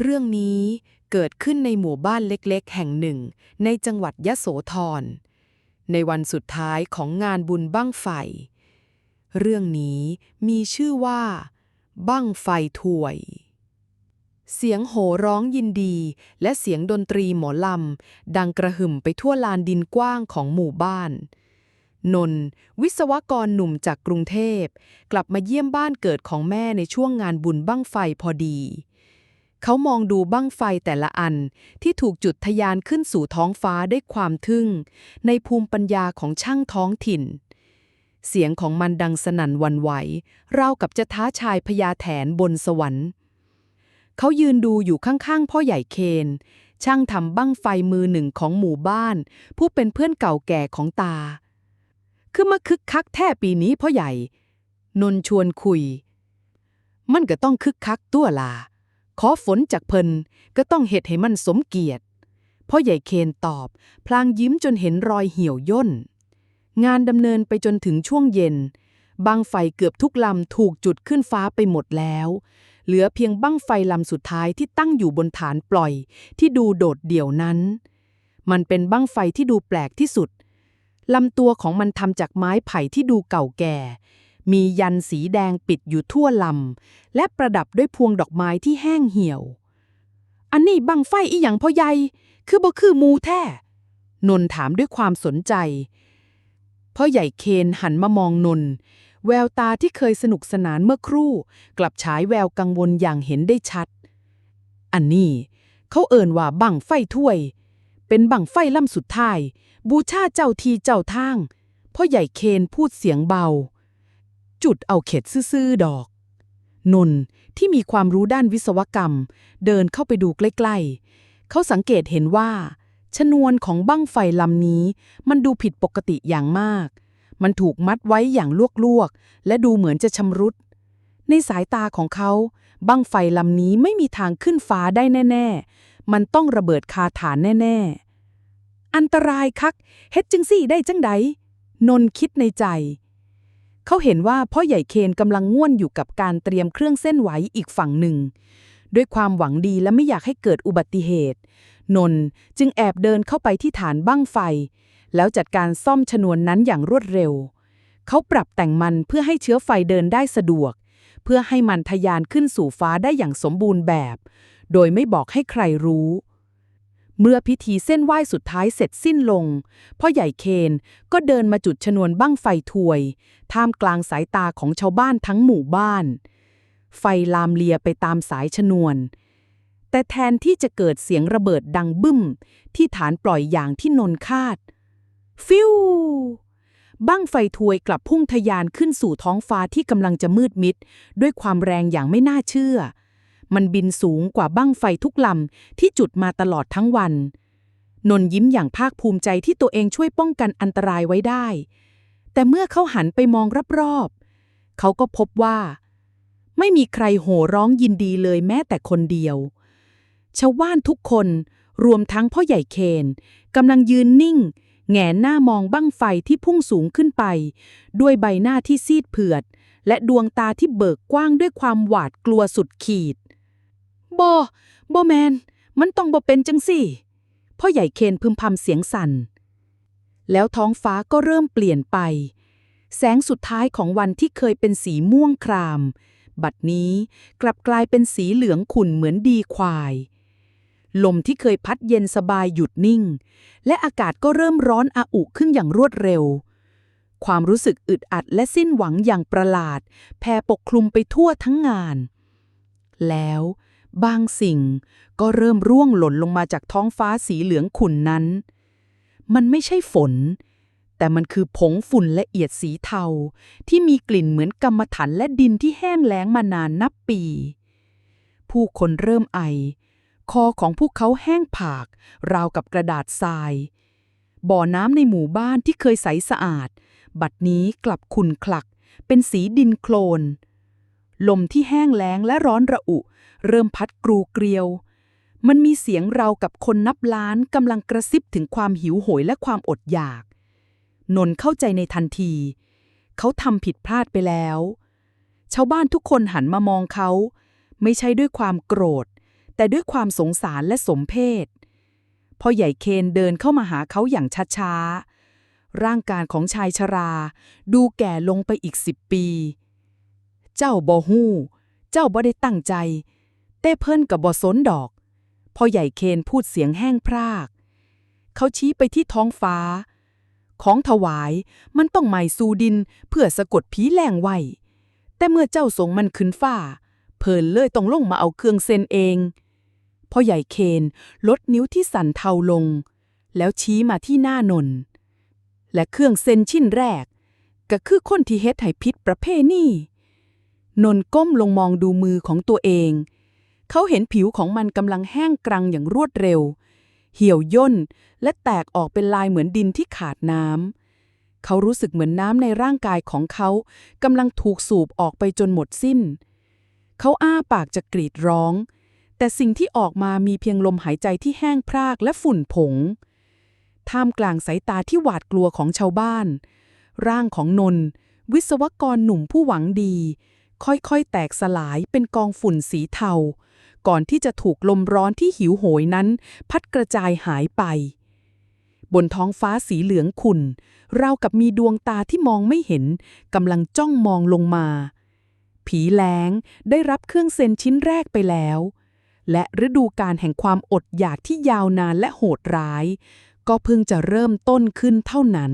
เรื่องนี้เกิดขึ้นในหมู่บ้านเล็กๆ แห่งหนึ่ง ในจังหวัดยะโสธร ในวันสุดท้ายของงานบุญบั้งไฟ เรื่องนี้มีชื่อว่า บั้งไฟถวย เสียงโห่ร้องยินดี และเสียงดนตรีหมอลำ ดังกระหึ่มไปทั่วลานดินกว้างของหมู่บ้าน นนท์วิศวกรหนุ่มจากกรุงเทพ กลับมาเยี่ยมบ้านเกิดของแม่ในช่วงงานบุญบั้งไฟพอดี เขามองดูบั้งไฟแต่ละอันที่ถูกจุดทะยานขึ้นสู่ท้องฟ้าด้วยความทึ่ง ในภูมิปัญญาของช่างท้องถิ่น เสียงของมันดังสนั่นวันไหวราวกับจะท้าชายพญาแถนบนสวรรค์เขายืนดูอยู่ข้างๆ พ่อใหญ่เคน ช่างทำบั้งไฟมือหนึ่งของหมู่บ้าน ผู้เป็นเพื่อนเก่าแก่ของตา คือมาคึกคักแท่ปีนี้พ่อใหญ่ นนชวนคุย มันก็ต้องคึกคักตัวลา ขอฝนจากเพิ่นก็ต้องเฮ็ดให้มันสมเกียรติพ่อใหญ่เคนตอบ พลางยิ้มจนเห็นรอยเหี่ยวย่น งานดำเนินไปจนถึงช่วงเย็น บังไฟเกือบทุกลำถูกจุดขึ้นฟ้าไปหมดแล้ว เหลือเพียงบังไฟลำสุดท้ายที่ตั้งอยู่บนฐานปล่อย ที่ดูโดดเดี่ยวนั้น มันเป็นบังไฟที่ดูแปลกที่สุดลำตัวของมันทำจากไม้ไผ่ที่ดูเก่าแก่ มียันสีแดงปิดอยู่ทั่วลำ และประดับด้วยพวงดอกไม้ที่แห้งเหี่ยว อันนี้บังไฟอีหยังพ่อใหญ่คือบ่คือมูแท้ นนถามด้วยความสนใจ พ่อใหญ่เคนหันมามองนน แววตาที่เคยสนุกสนานเมื่อครู่ กลับฉายแววกังวลอย่างเห็นได้ชัด อันนี้เขาเอ่นว่าบังไฟถ้วย เป็นบังไฟล่ำสุดท้าย บูชาเจ้าทีเจ้าทางพ่อใหญ่เคนพูดเสียงเบา จุดเอาเข็ดซื่อๆดอก นนที่มีความรู้ด้านวิศวกรรม เดินเข้าไปดูใกล้ๆ เขาสังเกตเห็นว่า ชนวนของบั้งไฟลำนี้ มันดูผิดปกติอย่างมาก มันถูกมัดไว้อย่างลวกๆ และดูเหมือนจะชำรุด ในสายตาของเขา บั้งไฟลำนี้ไม่มีทางขึ้นฟ้าได้แน่ ๆ มันต้องระเบิดคาฐานแน่ ๆ อันตรายคักเฮ็ดจึงสี่ได้จังใดนนคิดในใจ เขาเห็นว่าพ่อใหญ่เคนกำลังง่วนอยู่กับการเตรียมเครื่องเส้นไหวอีกฝั่งหนึ่ง ด้วยความหวังดีและไม่อยากให้เกิดอุบัติเหตุ นนจึงแอบเดินเข้าไปที่ฐานบั้งไฟ แล้วจัดการซ่อมชนวนนั้นอย่างรวดเร็ว เขาปรับแต่งมันเพื่อให้เชื้อไฟเดินได้สะดวก เพื่อให้มันทะยานขึ้นสู่ฟ้าได้อย่างสมบูรณ์แบบ โดยไม่บอกให้ใครรู้ เมื่อพิธีเส้นไหว้สุดท้ายเสร็จสิ้นลง พ่อใหญ่เคนก็เดินมาจุดชนวนบั้งไฟถวย ท่ามกลางสายตาของชาวบ้านทั้งหมู่บ้าน ไฟลามเลียไปตามสายชนวน แต่แทนที่จะเกิดเสียงระเบิดดังบึ้ม ที่ฐานปล่อยอย่างที่นนคาด ฟิวบั้งไฟถวยกลับพุ่งทะยานขึ้นสู่ท้องฟ้าที่กำลังจะมืดมิด ด้วยความแรงอย่างไม่น่าเชื่อ มันบินสูงกว่าบั้งไฟทุกลำที่จุดมาตลอดทั้งวัน นนยิ้มอย่างภาคภูมิใจที่ตัวเองช่วยป้องกันอันตรายไว้ได้ แต่เมื่อเขาหันไปมองรอบๆ เขาก็พบว่า ไม่มีใครโห่ร้องยินดีเลยแม้แต่คนเดียว ชาวบ้านทุกคนรวมทั้งพ่อใหญ่เคนกำลังยืนนิ่ง แงนหน้ามองบั้งไฟที่พุ่งสูงขึ้นไป ด้วยใบหน้าที่ซีดเผือด และดวงตาที่เบิกกว้างด้วยความหวาดกลัวสุดขีด บอบอแมน มันต้องบอเป็นจังสิพ่อใหญ่เคนพึมพำเสียงสั่น แล้วท้องฟ้าก็เริ่มเปลี่ยนไป แสงสุดท้ายของวันที่เคยเป็นสีม่วงคราม บัดนี้กลับกลายเป็นสีเหลืองขุ่นเหมือนดีควาย ลมที่เคยพัดเย็นสบายหยุดนิ่ง และอากาศก็เริ่มร้อนอาอุขึ้นอย่างรวดเร็วความรู้สึกอึดอัดและสิ้นหวังอย่างประหลาด แผ่ปกคลุมไปทั่วทั้งงาน แล้ว บางสิ่งก็เริ่มร่วงหล่นลงมาจากท้องฟ้าสีเหลืองขุ่นนั้น มันไม่ใช่ฝน แต่มันคือผงฝุ่นละเอียดสีเทา ที่มีกลิ่นเหมือนกรรมฐานและดินที่แห้งแล้งมานานนับปี ผู้คนเริ่มไอ คอของพวกเขาแห้งผาก ราวกับกระดาษทราย บ่อน้ำในหมู่บ้านที่เคยใสสะอาด บัดนี้กลับขุ่นคลัก เป็นสีดินโคลน ลมที่แห้งแล้งและร้อนระอุ เริ่มพัดกรูเกลียว มันมีเสียงเรากับคนนับล้านกำลังกระซิบถึงความหิวโหยและความอดอยาก นนเข้าใจในทันที เขาทำผิดพลาดไปแล้ว ชาวบ้านทุกคนหันมามองเขา ไม่ใช่ด้วยความโกรธ แต่ด้วยความสงสารและสมเพศพ่อใหญ่เคนเดินเข้ามาหาเขาอย่างช้าๆ ร่างกายของชายชรา ดูแก่ลงไปอีกสิบปี เจ้าบ่ฮู้ เจ้าบ่ได้ตั้งใจ เต้เพิ่นกับบ่สนดอกพ่อใหญ่เคนพูดเสียงแห้งพราก เขาชี้ไปที่ท้องฟ้า ของถวายมันต้องใหม่สู่ดินเพื่อสะกดผีแรงไว้ แต่เมื่อเจ้าส่งมันขึ้นฟ้า เพิ่นเลยต้องลงมาเอาเครื่องเซนเองพ่อใหญ่เคนลดนิ้วที่สั่นเทาลง แล้วชี้มาที่หน้านน และเครื่องเซนชิ้นแรก ก็คือคนที่เฮ็ดให้ผิดประเพณีน นนก้มลงมองดูมือของตัวเอง เขาเห็นผิวของมันกำลังแห้งกรังอย่างรวดเร็ว เหี่ยวย่นและแตกออกเป็นลายเหมือนดินที่ขาดน้ำ เขารู้สึกเหมือนน้ำในร่างกายของเขากำลังถูกสูบออกไปจนหมดสิ้น เขาอ้าปากจะกรีดร้อง แต่สิ่งที่ออกมามีเพียงลมหายใจที่แห้งพรากและฝุ่นผง ท่ามกลางสายตาที่หวาดกลัวของชาวบ้าน ร่างของนน วิศวกรหนุ่มผู้หวังดี ค่อยๆ แตกสลายเป็นกองฝุ่นสีเทา ก่อนที่จะถูกลมร้อนที่หิวโหยนั้น พัดกระจายหายไป บนท้องฟ้าสีเหลืองขุ่นเรากับมีดวงตาที่มองไม่เห็นกำลังจ้องมองลงมา ผีแล้งได้รับเครื่องเซ็นชิ้นแรกไปแล้ว และฤดูการแห่งความอดอยากที่ยาวนานและโหดร้าย ก็เพิ่งจะเริ่มต้นขึ้นเท่านั้น